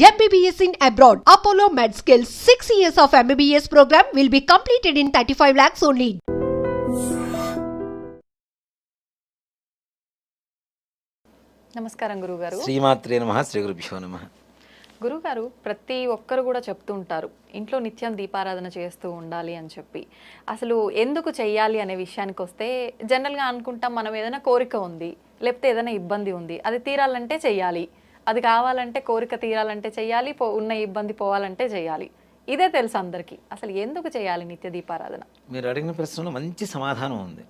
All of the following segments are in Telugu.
MBBS in abroad. Apollo MedSkill 6 years of MBBS program will be completed in 35 lakhs only. నమస్కారం గురుగారు శ్రీమాత్రే నమ శ్రీ గురుభ్యో నమ గురుగారు ప్రతి ఒక్కరు కూడా చెప్తూ ఉంటారు ఇంట్లో నిత్యం దీపారాధన చేస్తూ ఉండాలి అని చెప్పి అసలు ఎందుకు చెయ్యాలి అనే విషయానికి వస్తే జనరల్గా అనుకుంటాం మనం ఏదైనా కోరిక ఉంది లేకపోతే ఏదైనా ఇబ్బంది ఉంది అది తీరాలంటే చెయ్యాలి అది కావాలంటే కోరిక తీరాలంటే చెయ్యాలి పో ఉన్న ఇబ్బంది పోవాలంటే చేయాలి ఇదే తెలుసు అందరికీ. అసలు ఎందుకు చేయాలి నిత్య దీపారాధన? మీరు అడిగిన ప్రశ్నలో మంచి సమాధానం ఉంది.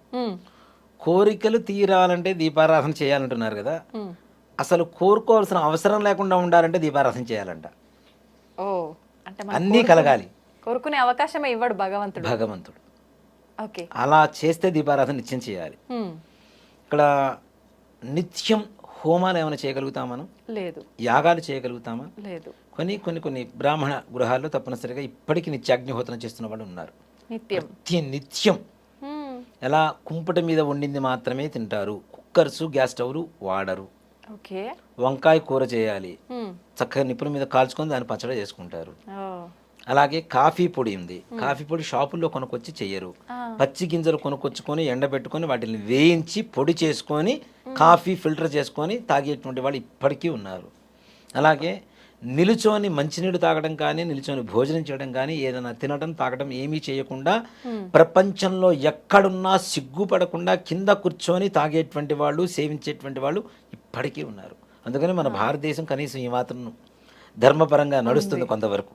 కోరికలు తీరాలంటే దీపారాధన చేయాలంటున్నారు కదా. అసలు కోరుకోవాల్సిన అవసరం లేకుండా ఉండాలంటే దీపారాధన చేయాలంట. ఓ అంటే అన్నీ కలగాలి. కోరుకునే అవకాశమే ఇవ్వడు భగవంతుడు. భగవంతుడు. ఓకే. అలా చేస్తే దీపారాధన నిత్యం చేయాలి. ఇక్కడ నిత్యం హోమాలు ఏమైనా చేయగలుగుతామా లేదు. యాగాలు చేయగలుగుతామా? లేదు. కొన్ని కొన్ని కొన్ని బ్రాహ్మణ గృహాల్లో తప్పనిసరిగా ఇప్పటికీ నిత్యాగ్నిహోత్రం చేస్తున్న వాళ్ళు ఉన్నారు. నిత్యం. నిత్యం. ఎలా? కుంపట మీద వండింది మాత్రమే తింటారు. కుక్కర్సు గ్యాస్ స్టవ్లు వాడరు. వంకాయ కూర చేయాలి. చక్కగా నిప్పుల మీద కాల్చుకొని దాన్ని పచ్చడి చేసుకుంటారు. అలాగే కాఫీ పొడి ఉంది. కాఫీ పొడి షాపుల్లో కొనుక్కొచ్చి చెయ్యరు. ఆ. పచ్చి గింజలు కొనుక్కొచ్చుకొని ఎండబెట్టుకొని వాటిని వేయించి పొడి చేసుకొని కాఫీ ఫిల్టర్ చేసుకొని తాగేటువంటి వాళ్ళు ఇప్పటికీ ఉన్నారు. అలాగే నిలుచొని మంచినీళ్ళు తాగడం కానీ నిలుచొని భోజనం చేయడం కానీ ఏదైనా తినడం తాగడం ఏమీ చేయకుండా ప్రపంచంలో ఎక్కడున్నా సిగ్గుపడకుండా కింద కూర్చొని తాగేటువంటి వాళ్ళు సేవించేటువంటి వాళ్ళు ఇప్పటికీ ఉన్నారు. అందుకని మన భారతదేశం కనీసం ఈ మాత్రం ధర్మపరంగా నడుస్తుంది కొంతవరకు.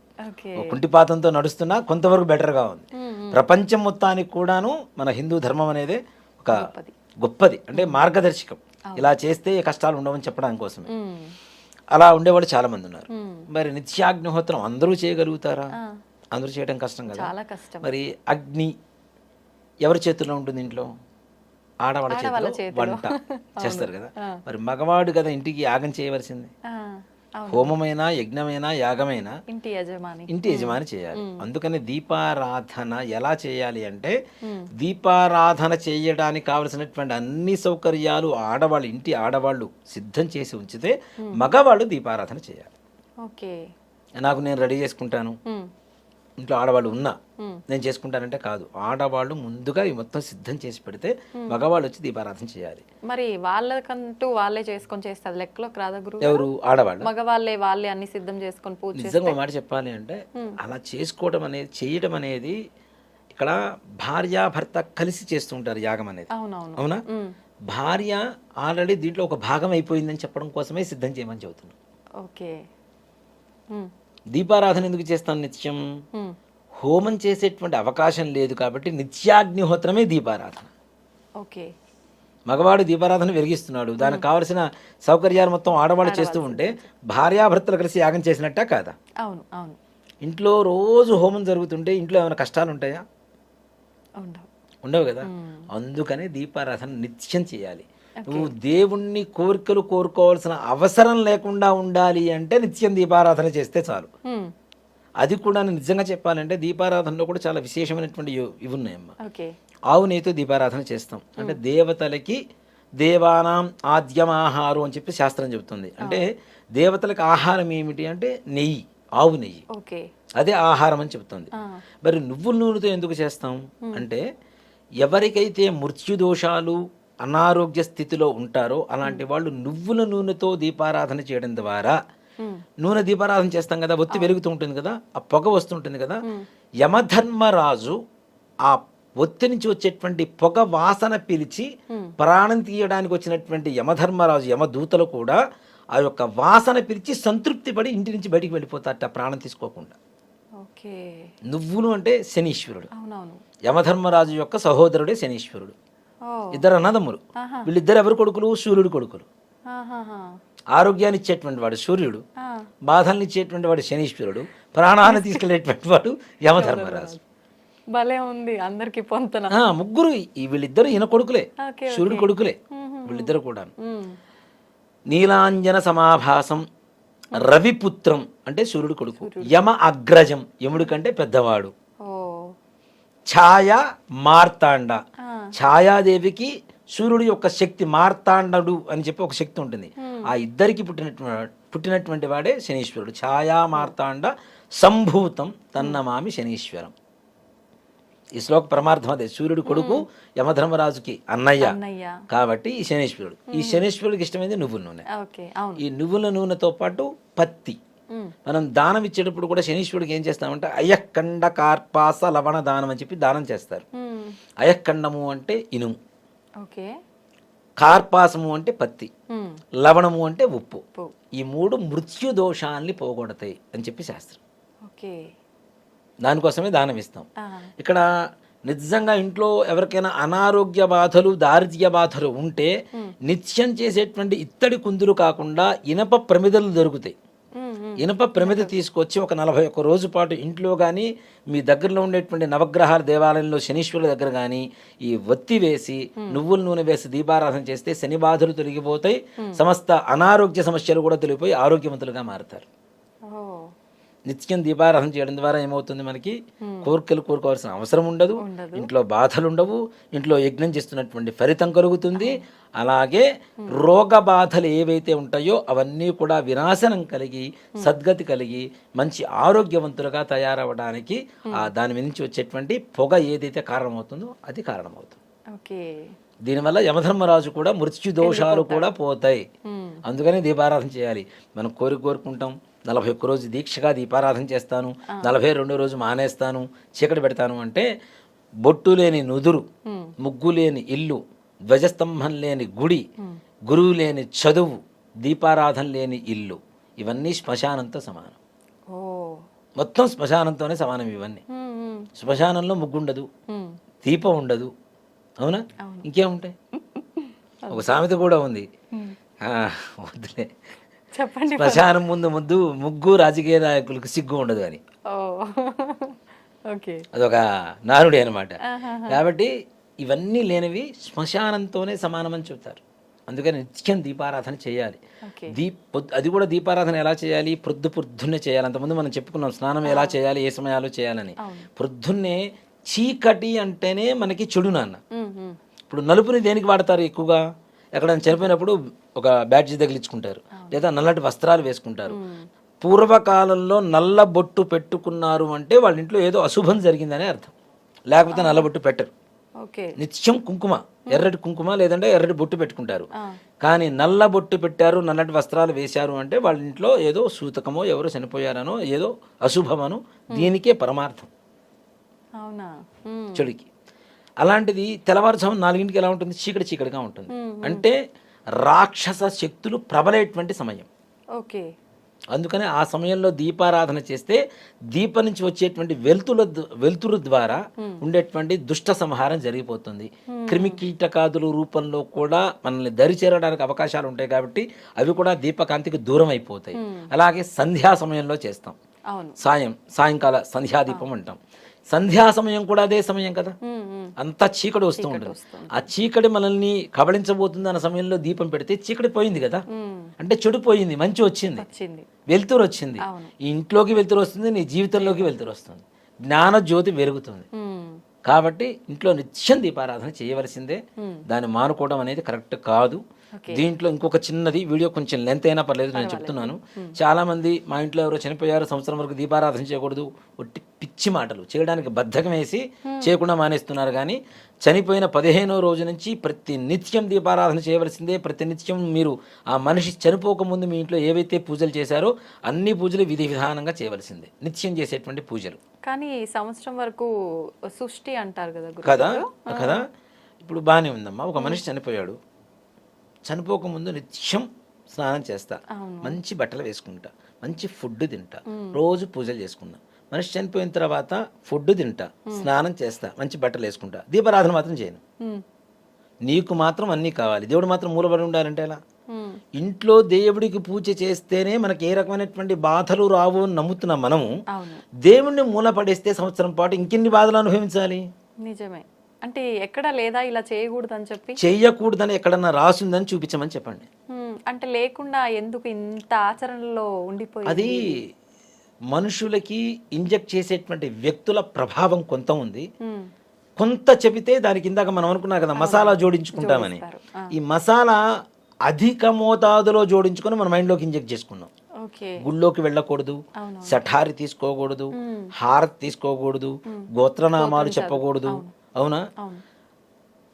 కుంటిపాతంతో నడుస్తున్నా కొంతవరకు బెటర్గా ఉంది. ప్రపంచం మొత్తానికి కూడాను మన హిందూ ధర్మం అనేది ఒక గొప్పది. అంటే మార్గదర్శకం. ఇలా చేస్తే కష్టాలు ఉండవని చెప్పడానికి కోసమే. అలా ఉండేవాళ్ళు చాలా మంది ఉన్నారు. మరి నిత్యాగ్నిహోత్రం అందరూ చేయగలుగుతారా? అందరూ చేయడం కష్టం కదా? మరి అగ్ని ఎవరి చేతుల్లో ఉంటుంది ఇంట్లో? ఆడవాళ్ళ చేతిలో. వంట చేస్తారు కదా? మరి మగవాడు కదా ఇంటికి యాగం చేయవలసింది? హోమమైనా యజ్ఞమైనా యాగమైనా ఇంటి యజమాని. ఇంటి యజమాని చేయాలి. అందుకని దీపారాధన ఎలా చేయాలి అంటే దీపారాధన చేయడానికి కావలసినటువంటి అన్ని సౌకర్యాలు ఆడవాళ్ళు ఇంటి ఆడవాళ్ళు సిద్ధం చేసి ఉంచితే మగవాళ్ళు దీపారాధన చేయాలి. ఓకే. నాకు నేను రెడీ చేసుకుంటాను. ఇంట్లో ఆడవాళ్ళు ఉన్నా. నేను చేసుకుంటానంటే కాదు. ఆడవాళ్ళు ముందుగా ఈ మొత్తం సిద్ధం చేసి పెడితే మగవాళ్ళు వచ్చి దీపారాధన చేయాలి. మరి వాళ్ళకంటూ వాళ్ళే చేసుకొని చేస్తారు లెక్కలోకి రాదా ఎవరు? ఆడవాళ్ళు? మగవాళ్ళే వాళ్ళే అన్ని సిద్ధం చేసుకొని పూజ నిజంగా మాట చెప్పాలి అంటే అలా చేసుకోవడం అనేది చేయడం అనేది ఇక్కడ భార్యాభర్త కలిసి చేస్తుంటారు యాగం అనేది. అవునా. భార్య ఆల్రెడీ దీంట్లో ఒక భాగం అయిపోయిందని చెప్పడం కోసమే సిద్ధం చేయమని చెబుతున్నాం. ఓకే. దీపారాధన ఎందుకు చేస్తాను నిత్యం. హోమం. చేసేటువంటి అవకాశం లేదు కాబట్టి నిత్యాగ్నిహోత్రమే దీపారాధన. ఓకే. మగవాడు దీపారాధన వెలిగిస్తున్నాడు. దానికి కావలసిన సౌకర్యాలు మొత్తం ఆడవాళ్ళు చేస్తూ ఉంటే భార్యాభర్తలు కలిసి యాగం చేసినట్టా కాదా? అవును అవును. ఇంట్లో రోజు హోమం జరుగుతుంటే ఇంట్లో ఏమైనా కష్టాలు ఉంటాయా? ఉండవు. ఉండవు కదా? అందుకనే దీపారాధన నిత్యం చేయాలి. నువ్వు దేవుణ్ణి కోరికలు కోరుకోవాల్సిన అవసరం లేకుండా ఉండాలి అంటే నిత్యం దీపారాధన చేస్తే చాలు. మ్మ్. అది కూడా నిజంగా చెప్పాలంటే దీపారాధనలో కూడా చాలా విశేషమైనటువంటి ఇవి- ఉన్నాయమ్మా. ఆవు నెయ్యితో దీపారాధన చేస్తాం. అంటే దేవతలకి దేవానాం ఆద్యమాహారం అని చెప్పి శాస్త్రం చెబుతుంది. అంటే దేవతలకు ఆహారం ఏమిటి అంటే నెయ్యి ఆవు నెయ్యి. అదే ఆహారం అని చెబుతుంది. ఆ. మరి నువ్వుల నూనెతో ఎందుకు చేస్తాం? అంటే ఎవరికైతే మృత్యుదోషాలు అనారోగ్య స్థితిలో ఉంటారో అలాంటి వాళ్ళు నువ్వుల నూనెతో దీపారాధన చేయడం ద్వారా. నూనె దీపారాధన చేస్తాం కదా ఒత్తి వెలుగుతూ ఉంటుంది కదా ఆ పొగ వస్తుంటుంది కదా యమధర్మరాజు ఆ ఒత్తి నుంచి వచ్చేటువంటి పొగ వాసన పిలిచి ప్రాణం తీయడానికి వచ్చినటువంటి యమధర్మరాజు యమదూతలు కూడా ఆ యొక్క వాసన పిలిచి సంతృప్తి పడి ఇంటి నుంచి బయటికి వెళ్ళిపోతారట ప్రాణం తీసుకోకుండా. ఓకే. నువ్వులు అంటే శనీశ్వరుడు. యమధర్మరాజు యొక్క సహోదరుడే శనీశ్వరుడు. ఇద్దరు అన్నదమ్ములు. వీళ్ళిద్దరు ఎవరు కొడుకులు? సూర్యుడు కొడుకులు. ఆరోగ్యాన్ని ఇచ్చేటువంటి వాడు సూర్యుడు. బాధల్ని ఇచ్చేటువంటి వాడు శనీశ్వరుడు. ప్రాణాన్ని తీసుకెళ్ళేటువంటి వాడు యమధర్మరాజు. భలే ఉంది అందరికి పొంతన. ముగ్గురు ఈ వీళ్ళిద్దరు ఈయన కొడుకులే. సూర్యుడు కొడుకులే. వీళ్ళిద్దరు కూడా నీలాంజన సమాభాసం రవిపుత్రం అంటే సూర్యుడు కొడుకు. యమ అగ్రజం యముడి కంటే పెద్దవాడు. ఛాయ మార్తాండ. ఛాయాదేవికి సూర్యుడి యొక్క శక్తి మార్తాండడు అని చెప్పి ఒక శక్తి ఉంటుంది. ఆ ఇద్దరికి పుట్టినటువంటి పుట్టినటువంటి వాడే శనీశ్వరుడు. ఛాయా మార్తాండ సంభూతం తన్నమామి శనీశ్వరం. ఈ శ్లోక పరమార్థం అదే. సూర్యుడు కొడుకు యమధర్మరాజుకి అన్నయ్య. అన్నయ్య. కాబట్టి ఈ శనీశ్వరుడు. ఈ శనీశ్వరుడికి ఇష్టమైంది నువ్వుల నూనె. ఈ నువ్వుల నూనెతో పాటు పత్తి. మనం దానం ఇచ్చేటప్పుడు కూడా శనీశ్వరుడికి ఏం చేస్తామంటే అయక్కండ కార్పాస లవణ దానం అని చెప్పి దానం చేస్తారు. మ్మ్. అయక్కండము అంటే ఇనుము ఓకే కార్పాసము అంటే పత్తి. లవణము అంటే ఉప్పు. ఈ మూడు మృత్యు దోషాల్ని పోగొడతాయి అని చెప్పి శాస్త్రం ఓకే దానికోసమే దానం ఇస్తాం. ఇక్కడ నిజంగా ఇంట్లో ఎవరికైనా అనారోగ్య బాధలు దారిద్ర్య బాధలు ఉంటే నిత్యం చేసేటువంటి ఇత్తడి కుందులు కాకుండా ఇనప ప్రమిదలు దొరుకుతాయి. ఇనప ప్రమిద తీసుకొచ్చి ఒక నలభై ఒక్క రోజు పాటు ఇంట్లో కానీ మీ దగ్గరలో ఉండేటువంటి నవగ్రహాల దేవాలయంలో శనీశ్వరుల దగ్గర కానీ ఈ ఒత్తి వేసి నువ్వుల నూనె వేసి దీపారాధన చేస్తే శని బాధలు తొలగిపోతాయి. సమస్త అనారోగ్య సమస్యలు కూడా తొలగిపోయి ఆరోగ్యవంతులుగా మారుతారు. నిత్యం దీపారాధన చేయడం ద్వారా ఏమవుతుంది మనకి? కోరికలు కోరుకోవాల్సిన అవసరం ఉండదు. ఇంట్లో బాధలు ఉండవు. ఇంట్లో యజ్ఞం చేస్తున్నటువంటి ఫలితం కలుగుతుంది. అలాగే రోగ బాధలు ఏవైతే ఉంటాయో అవన్నీ కూడా వినాశనం కలిగి సద్గతి కలిగి మంచి ఆరోగ్యవంతులుగా తయారవడానికి ఆ దాని నుంచి వచ్చేటువంటి పొగ ఏదైతే కారణమవుతుందో అది కారణమవుతుంది. ఓకే. దీనివల్ల యమధర్మరాజు కూడా మృత్యు దోషాలు కూడా పోతాయి. అందుకని దీపారాధన చేయాలి. మనం కోరి కోరుకుంటాం. నలభై ఒక్క రోజు దీక్షగా దీపారాధన చేస్తాను నలభై రెండో రోజు మానేస్తాను చీకటి పెడతాను అంటే బొట్టు లేని నుదురు ముగ్గు లేని ఇల్లు ధ్వజస్తంభం లేని గుడి గురువు లేని చదువు దీపారాధన లేని ఇల్లు ఇవన్నీ శ్మశానంతో సమానం. మొత్తం శ్మశానంతోనే సమానం ఇవన్నీ. శ్మశానంలో ముగ్గు ఉండదు మ్మ్. దీపం ఉండదు అవునా? ఇంకేముంటాయి? ఒక సామెత కూడా ఉంది. వద్దులే. చెప్పండి శ్మశానం ముందు ముద్దు ముగ్గు రాజకీయ నాయకులకు సిగ్గు ఉండదు అని ఓకే. అదొక నానుడి అనమాట కాబట్టి ఇవన్నీ లేనివి శ్మశానంతోనే సమానమని చెప్తారు అందుకని నిత్యం దీపారాధన చేయాలి. దీప్ అది కూడా దీపారాధన ఎలా చేయాలి? ప్రొద్దు పొద్దున్నే చేయాలి. అంతకుముందు మనం చెప్పుకున్నాం స్నానం ఎలా చేయాలి? ఏ సమయాల్లో చేయాలని. ప్రొద్దున్నే చీకటి అంటేనే మనకి చెడు నాన్న. ఇప్పుడు నలుపుని దేనికి వాడతారు ఎక్కువగా? ఎక్కడైనా చనిపోయినప్పుడు ఒక బ్యాడ్జీ తగిలించుకుంటారు. లేదా నల్లటి వస్త్రాలు వేసుకుంటారు. పూర్వకాలంలో నల్ల బొట్టు పెట్టుకున్నారు అంటే వాళ్ళ ఇంట్లో ఏదో అశుభం జరిగిందనే అర్థం. లేకపోతే నల్ల బొట్టు పెట్టరు. ఓకే. నిత్యం కుంకుమ ఎర్రటి కుంకుమ లేదంటే ఎర్రటి బొట్టు పెట్టుకుంటారు. కానీ నల్ల బొట్టు పెట్టారు నల్లటి వస్త్రాలు వేశారు అంటే వాళ్ళ ఇంట్లో ఏదో సూతకమో ఎవరో చనిపోయారనో ఏదో అశుభమనో దీనికే పరమార్థం. చెడుకి. అలాంటిది తెల్లవారుజాము నాలుగింటికి ఎలా ఉంటుంది? చీకటి చీకటిగా ఉంటుంది. అంటే రాక్షస శక్తులు ప్రబలేటువంటి సమయం. ఓకే. అందుకని ఆ సమయంలో దీపారాధన చేస్తే దీపం నుంచి వచ్చేటువంటి వెలుతుల వెలుతురు ద్వారా ఉండేటువంటి దుష్ట సంహారం జరిగిపోతుంది. క్రిమి కీటకాదుల రూపంలో కూడా మనల్ని దరి చేరడానికి అవకాశాలు ఉంటాయి కాబట్టి అవి కూడా దీపకాంతికి దూరం అయిపోతాయి. అలాగే సంధ్యా సమయంలో చేస్తాం. సాయం సాయంకాల సంధ్యాదీపం అంటాం. సంధ్యా సమయం కూడా అదే సమయం కదా. అంతా చీకటి వస్తూ ఉంటుంది. ఆ చీకటి మనల్ని కబళించబోతుంది అన్న సమయంలో దీపం పెడితే చీకటి పోయింది కదా. అంటే చెడు పోయింది మంచి వచ్చింది. వెలుతురు వచ్చింది. ఈ ఇంట్లోకి వెలుతురు వస్తుంది నీ జీవితంలోకి వెలుతురు వస్తుంది. జ్ఞాన జ్యోతి వెలుగుతుంది మ్మ్. కాబట్టి ఇంట్లో నిత్యం దీపారాధన చేయవలసిందే. దాన్ని మానుకోవడం అనేది కరెక్ట్ కాదు. దీంట్లో ఇంకొక చిన్నది వీడియో కొంచెం లెంత్ అయినా పర్లేదు నేను చెప్తున్నాను. చాలా మంది మా ఇంట్లో ఎవరో చనిపోయారు సంవత్సరం వరకు దీపారాధన చేయకూడదు ఒట్టి పిచ్చి మాటలు చేయడానికి బద్ధకం వేసి చేయకుండా మానేస్తున్నారు. కానీ చనిపోయిన పదిహేనో రోజు నుంచి ప్రతి నిత్యం దీపారాధన చేయవలసిందే. ప్రతి నిత్యం మీరు ఆ మనిషి చనిపోక ముందు మీ ఇంట్లో ఏవైతే పూజలు చేశారో అన్ని పూజలు విధి విధానంగా చేయవలసిందే. నిత్యం చేసేటువంటి పూజలు. కానీ సంవత్సరం వరకు సృష్టి అంటారు కదా కదా? కదా? ఇప్పుడు బాగానే ఉందమ్మా. ఒక మనిషి చనిపోయాడు. చనిపోకముందు నిత్యం స్నానం చేస్తా. మంచి బట్టలు వేసుకుంటా. మంచి ఫుడ్ తింటా. రోజు పూజలు చేసుకున్నా. మనిషి చనిపోయిన తర్వాత ఫుడ్ తింటా. స్నానం చేస్తా. మంచి బట్టలు వేసుకుంటా. దీపారాధన మాత్రం చేయను. నీకు మాత్రం అన్నీ కావాలి. దేవుడు మాత్రం మూలబడి ఉండాలంటే ఎలా. ఇంట్లో దేవుడికి పూజ చేస్తేనే మనకి ఏ రకమైనటువంటి బాధలు రావు అని నమ్ముతున్నాం మనము దేవుణ్ణి మూలపడేస్తే సంవత్సరం పాటు ఇంకెన్ని బాధలు అనుభవించాలి? నిజమే. అంటే ఎక్కడ లేదా ఇలా చేయకూడదు అని చెప్పి? చెయ్యకూడదని ఎక్కడన్నా రాసిందని చూపించమని చెప్పండి. అంటే లేకుండా ఎందుకు ఇంత ఆచరణలో ఉండిపోయి అది మనుషులకి ఇంజెక్ట్ చేసేటువంటి వ్యక్తుల ప్రభావం కొంత ఉంది. కొంత చెబితే దానికి ఇందాక మనం అనుకున్నాం కదా మసాలా జోడించుకుంటామని. ఈ మసాలా అధిక మోతాదులో జోడించుకొని మన మైండ్లోకి ఇంజెక్ట్ చేసుకున్నాం. గుళ్ళోకి వెళ్ళకూడదు సఠారి తీసుకోకూడదు హారతి తీసుకోకూడదు గోత్రనామాలు చెప్పకూడదు అవునా?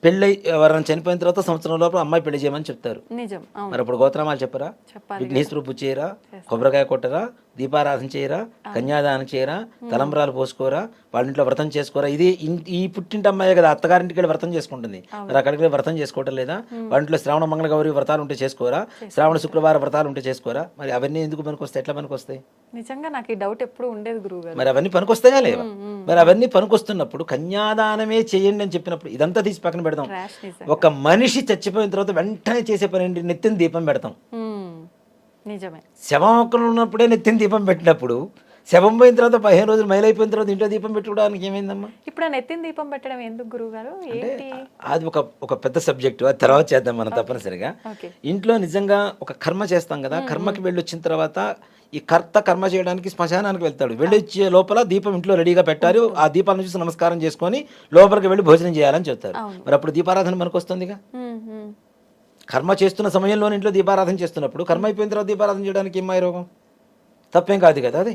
పెళ్ళై ఎవరైనా చనిపోయిన తర్వాత సంవత్సరం లోపల అమ్మాయి పెళ్ళి చేయమని చెప్తారు. నిజం మరి అప్పుడు గోత్రనామాలు చెప్పరా? విఘ్నేశ్వరు పూజ చేయరా? కొబ్బరికాయ కొట్టరా? దీపారాధన చేయరా కన్యాదానం చేయరా తలంబ్రాలు పోసుకోరా వాళ్ళ ఇంట్లో వ్రతం చేసుకోరా? ఇది ఈ పుట్టింటి అమ్మాయి కదా అత్తగారింటికి వెళ్ళి వ్రతం చేసుకుంటుంది. మరి అక్కడికి వెళ్ళి వ్రతం చేసుకోవటం లేదా? వాళ్ళ ఇంట్లో శ్రావణ మంగళ గౌరి వ్రతాలు ఉంటే చేసుకోరా? శ్రావణ శుక్రవార వ్రతాలు ఉంటే చేసుకోరా? మరి అవన్నీ ఎందుకు పనికొస్తాయి? ఎట్లా పనికొస్తాయి? నిజంగా నాకు ఈ డౌట్ ఎప్పుడు ఉండేది గురువు గారు. మరి అవన్నీ పనికొస్తాయా లేవా మరి అవన్నీ పనికొస్తున్నప్పుడు కన్యాదానమే చేయండి అని చెప్పినప్పుడు ఇదంతా తీసి పక్కన పెడదాం. ఒక మనిషి చచ్చిపోయిన తర్వాత వెంటనే చేసే పని నెత్తిన దీపం పెడతాం. నిజమే. శవం ఒక్కరు ఉన్నప్పుడే నెత్తిన దీపం పెట్టినప్పుడు శవం పోయిన తర్వాత పదిహేను రోజులు మైలైపోయిన తర్వాత ఇంట్లో దీపం పెట్టుకోవడానికి ఏమైందమ్మా? ఇప్పుడు ఆ నెత్తిన దీపం పెట్టడం ఎందుకు గురువు గారు ఏంటి? అది ఒక ఒక పెద్ద సబ్జెక్టు. అది తర్వాత చేద్దాం మనం తప్పనిసరిగా. ఇంట్లో నిజంగా ఒక కర్మ చేస్తాం కదా కర్మకి వెళ్ళి వచ్చిన తర్వాత ఈ కర్త కర్మ చేయడానికి శ్మశానానికి వెళ్తాడు. వెళ్ళి వచ్చే లోపల దీపం ఇంట్లో రెడీగా పెట్టారు. ఆ దీపాలను చూసి నమస్కారం చేసుకొని లోపలికి వెళ్ళి భోజనం చేయాలని చెప్తారు. మరి అప్పుడు దీపారాధన మనకు వస్తుందిగా. కర్మ చేస్తున్న సమయంలో ఇంట్లో దీపారాధన చేస్తున్నప్పుడు కర్మ అయిపోయిన తర్వాత దీపారాధన చేయడానికి ఏమాయి రోగం? తప్పేం కాదు కదా అది.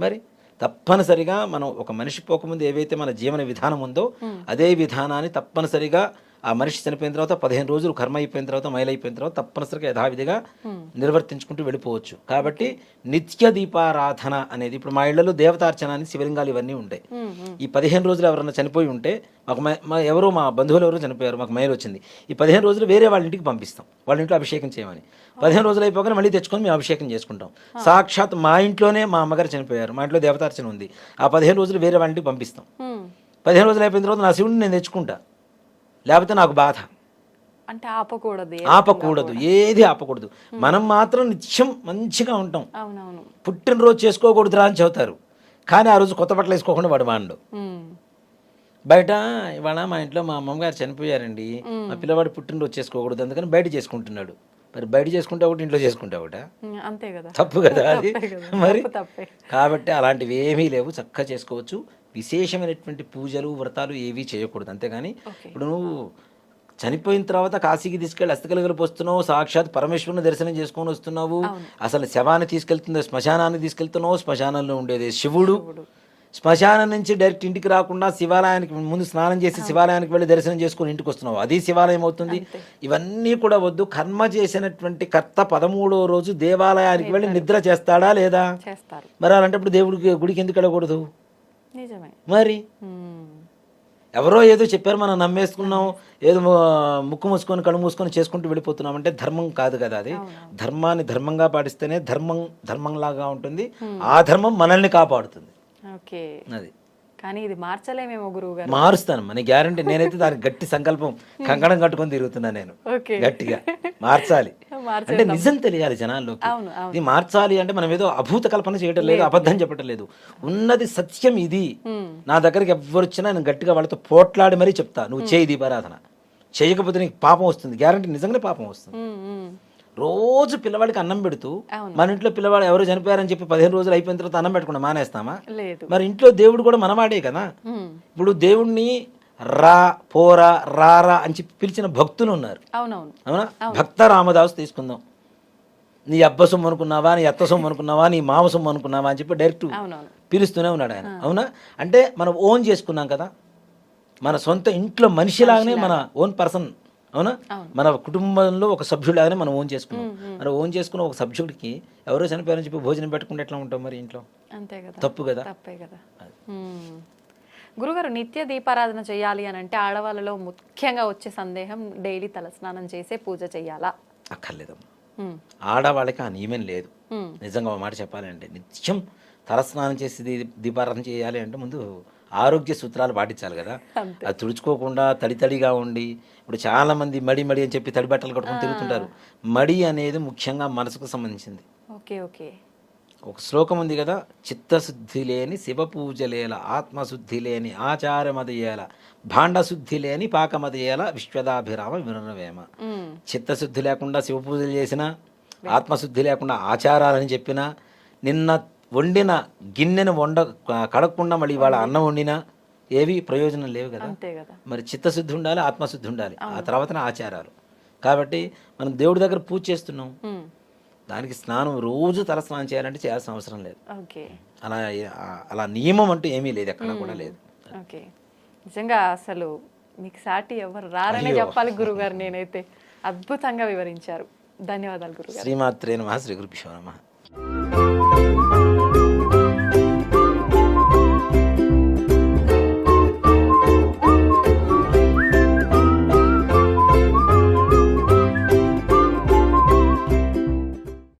మరి తప్పనిసరిగా మనం ఒక మనిషి పోకముందు ఏవైతే మన జీవన విధానం ఉందో అదే విధానాన్ని తప్పనిసరిగా ఆ మనిషి చనిపోయిన తర్వాత పదిహేను రోజులు కర్మ అయిపోయిన తర్వాత మైలైపోయిన తర్వాత తప్పనిసరిగా యథావిధిగా నిర్వర్తించుకుంటూ వెళ్ళిపోవచ్చు. కాబట్టి నిత్య దీపారాధన అనేది ఇప్పుడు మా ఇళ్ళలో దేవతార్చన అని శివలింగాలు ఇవన్నీ ఉంటాయి. ఈ పదిహేను రోజులు ఎవరైనా చనిపోయి ఉంటే మాకు మై- ఎవరో మా బంధువులు ఎవరో చనిపోయారు మాకు మైల్ వచ్చింది. ఈ పదిహేను రోజులు వేరే వాళ్ళ ఇంటికి పంపిస్తాం. వాళ్ళ ఇంట్లో అభిషేకం చేయమని. పదిహేను రోజులు అయిపోగానే మళ్ళీ తెచ్చుకొని మేము అభిషేకం చేసుకుంటాం. సాక్షాత్ మా ఇంట్లోనే మా అమ్మగారు చనిపోయారు మా ఇంట్లో దేవతార్చన ఉంది. ఆ పదిహేను రోజులు వేరే వాళ్ళ ఇంటికి పంపిస్తాం. పదిహేను రోజులు అయిపోయిన తర్వాత నా శివుడిని నేను తెచ్చుకుంటా. లేకపోతే నాకు బాధ. అంటే ఆపకూడదు ఆపకూడదు ఏది ఆపకూడదు. మనం మాత్రం నిత్యం మంచిగా ఉంటాం. పుట్టినరోజు చేసుకోకూడదురా అని చెబుతారు. కానీ ఆ రోజు కొత్త బట్టలు వేసుకోకుండా వాడు వాడు. బయట ఇవాళ మా ఇంట్లో మా అమ్మగారు చనిపోయారండి. మా పిల్లవాడు పుట్టినరోజు చేసుకోకూడదు. అందుకని బయట చేసుకుంటున్నాడు. మరి బయట చేసుకుంటే ఒకటి ఇంట్లో చేసుకుంటే ఒకట అంతే కదా. తప్పు కదా అది. మరి. కాబట్టి అలాంటివి ఏమీ లేవు. చక్కగా చేసుకోవచ్చు. విశేషమైనటువంటి పూజలు వ్రతాలు ఏవీ చేయకూడదు. అంతేగాని ఇప్పుడు నువ్వు చనిపోయిన తర్వాత కాశీకి తీసుకెళ్ళి అస్థికలు వస్తున్నావు సాక్షాత్ పరమేశ్వరుని దర్శనం చేసుకొని వస్తున్నావు. అసలు శవాన్ని తీసుకెళ్తుంది శ్మశానాన్ని తీసుకెళ్తున్నావు శ్మశానంలో ఉండేది శివుడు. శ్మశానం నుంచి డైరెక్ట్ ఇంటికి రాకుండా శివాలయానికి ముందు స్నానం చేసి శివాలయానికి వెళ్ళి దర్శనం చేసుకుని ఇంటికి వస్తున్నావు. అది శివాలయం అవుతుంది. ఇవన్నీ కూడా వద్దు. కర్మ చేసినటువంటి కర్త పదమూడో రోజు దేవాలయానికి వెళ్ళి నిద్ర చేస్తాడా లేదా? మరి అలాంటప్పుడు దేవుడికి గుడికి ఎందుకు వెళ్ళకూడదు? మరి. ఎవరో ఏదో చెప్పారు మనం నమ్మేసుకున్నాం ఏదో ముక్కు మూసుకొని కళ్ళు మూసుకొని చేసుకుంటూ వెళ్ళిపోతున్నాం అంటే ధర్మం కాదు కదా అది. ధర్మాన్ని ధర్మంగా పాటిస్తేనే ధర్మం ధర్మంలాగా ఉంటుంది. ఆ ధర్మం మనల్ని కాపాడుతుంది. ఓకే. అది. కానీ ఇది మార్చలేమేమో గురువు గారు మారుస్తాను మన గ్యారంటీ నేనైతే దానికి గట్టి సంకల్పం కంకణం కట్టుకొని తిరుగుతున్నా నేను. గట్టిగా. మార్చాలి. మార్చే అంటే నిజం తెలియాలి అవును ఇది మార్చాలి అంటే మనం ఏదో అభూత కల్పన చేయటం లేదు అబద్ధం చెప్పటం లేదు. ఉన్నది సత్యం ఇది. నా దగ్గరికి ఎవరు వచ్చినా నేను గట్టిగా వాళ్ళతో పోట్లాడి మరీ చెప్తా. నువ్వు చేయి దీపారాధన. చేయకపోతే నీకు పాపం వస్తుంది. గ్యారంటీ నిజంగానే పాపం వస్తుంది. రోజు పిల్లవాడికి అన్నం పెడుతూ. మన ఇంట్లో పిల్లవాడు ఎవరు చనిపోయారని చెప్పి పదిహేను రోజులు అయిపోయిన తర్వాత అన్నం పెట్టకుండా మానేస్తామా? మరి ఇంట్లో దేవుడు కూడా మనవాడే కదా. ఇప్పుడు దేవుణ్ణి రా పోరా రారా అని చెప్పి పిలిచిన భక్తులు ఉన్నారు. అవునా? భక్త రామదాసు తీసుకుందాం. నీ అబ్బ సొమ్ము అనుకున్నావా నీ అత్త సొమ్ము అనుకున్నావా నీ మామ సొమ్ము అనుకున్నావా అని చెప్పి డైరెక్ట్ పిలుస్తూనే ఉన్నాడు ఆయన. అవునా? అంటే మనం ఓన్ చేసుకున్నాం కదా. మన సొంత ఇంట్లో మనిషిలాగానే మన ఓన్ పర్సన్. అవునా? మన కుటుంబంలో ఒక సభ్యులాగానే మనం ఓన్ చేసుకున్నాం. మనం ఓన్ చేసుకున్న ఒక సభ్యుడికి ఎవరో చనిపోయారని చెప్పి భోజనం పెట్టకుండా ఎట్లా ఉంటాం మరి ఇంట్లో? అంతే కదా. తప్పు కదా? తప్పే కదా. గురుగారు నిత్య దీపారాధన చేయాలి అని అంటే ఆడవాళ్ళలో ముఖ్యంగా వచ్చే సందేహం డైలీ తలస్నానం చేసే పూజ చేయాలా? అక్కర్లేదమ్మా. మ్మ్. ఆడవాళ్ళకి ఆ నియమం లేదు. నిజంగా ఒక మాట చెప్పాలంటే నిత్యం తలస్నానం చేసి దీపారాధన చేయాలి అంటే ముందు ఆరోగ్య సూత్రాలు పాటించాలి కదా. అది తుడుచుకోకుండా తడి తడిగా ఉండి ఇప్పుడు చాలా మంది మడి మడి అని చెప్పి తడి బట్టలు కట్టుకొని తిరుగుతుంటారు. మడి అనేది ముఖ్యంగా మనసుకు సంబంధించింది. Okay okay. ఒక శ్లోకం ఉంది కదా చిత్తశుద్ధి లేని శివ పూజలేల ఆత్మశుద్ధి లేని ఆచారమదయేల భాండశుద్ధి లేని పాకమదయేల విశ్వదాభిరామ వినురవేమ మ్మ్. చిత్తశుద్ధి లేకుండా శివ పూజలు చేసినా ఆత్మశుద్ధి లేకుండా ఆచారాలని చెప్పినా నిన్న వండిన గిన్నెను వండ కడగకుండా మళ్ళీ ఇవాళ అన్నం వండినా ఏవి ప్రయోజనం లేవు కదా. మరి చిత్తశుద్ధి ఉండాలి ఆత్మశుద్ధి ఉండాలి. ఆ తర్వాతనే ఆచారాలు. కాబట్టి మనం దేవుడి దగ్గర పూజ చేస్తున్నాం. దానికి స్నానం రోజు తల స్నానం చేయాలంటే చేయాల్సిన అవసరం లేదు. అలా అలా నియమం అంటూ ఏమీ లేదు ఎక్కడ కూడా లేదు. ఓకే. నిజంగా అసలు మీకు సాటి ఎవరు రారనే. చెప్పాలి గురుగారు నేనైతే. అద్భుతంగా వివరించారు. ధన్యవాదాలు గురుగారు. శ్రీమాత్రే నమ శ్రీ గురుభ్యో నమ.